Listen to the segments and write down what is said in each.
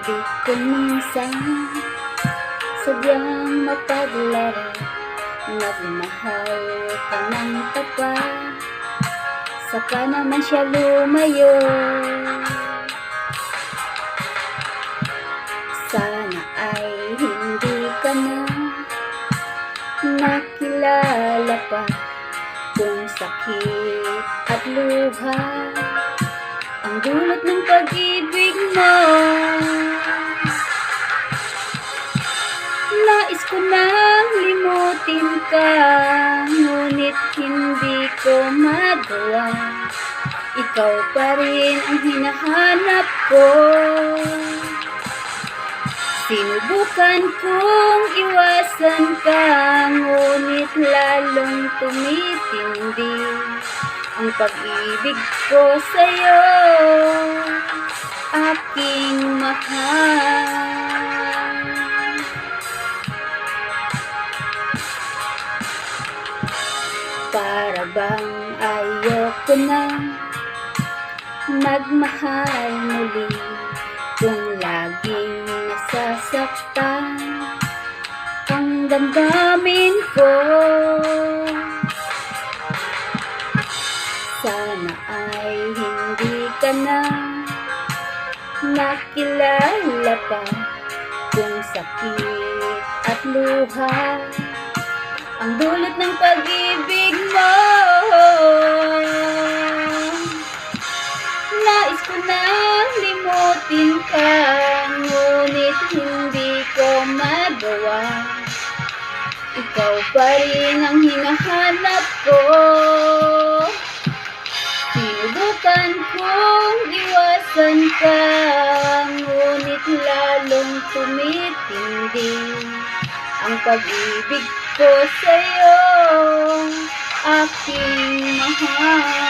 Kung minsan sadyang mapaglaro Nagmahal ka ng tapat Saka naman siya lumayo. Sana ay hindi ka na Nakilala pa Kung sakit at luha. Ang dulot ng pag-ibig ka Ngunit hindi ko magawa. Ikaw pa rin ang hinahanap ko. Sinubukan kong iwasan ka Ngunit lalong tumitindi Ang pag-ibig ko sa'yo. Aking mahal Para bang ayoko na Nagmahal muli Kung laging nasasaktan Ang damdamin ko? Sana ay hindi ka na Nakilala pa Kung sakit at luha. Ang dulot ng pag-ibig limutin ka Ngunit hindi ko magawa. Ikaw pa rin ang hinahanap ko. Sinubukan kong iwasan ka Ngunit lalong tumitindi ang pag-ibig ko sa'yo, aking mahal.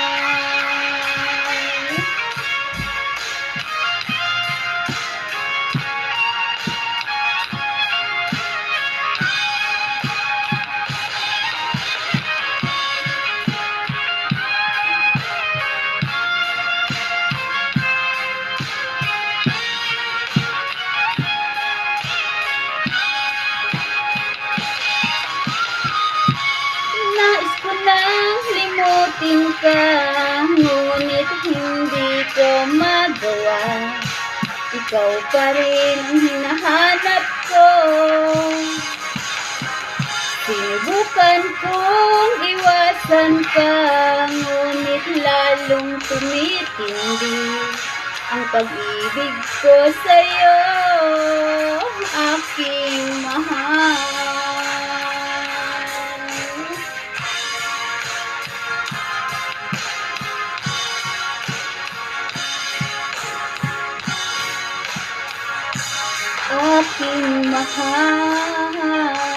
Limutin ka Ngunit hindi ko magawa. Ikaw pa rin ang hinahanap ko. Sinubukan kong iwasan ka Ngunit lalong tumitindi Ang pag-ibig ko sa'yo Aking mahal aking mahal.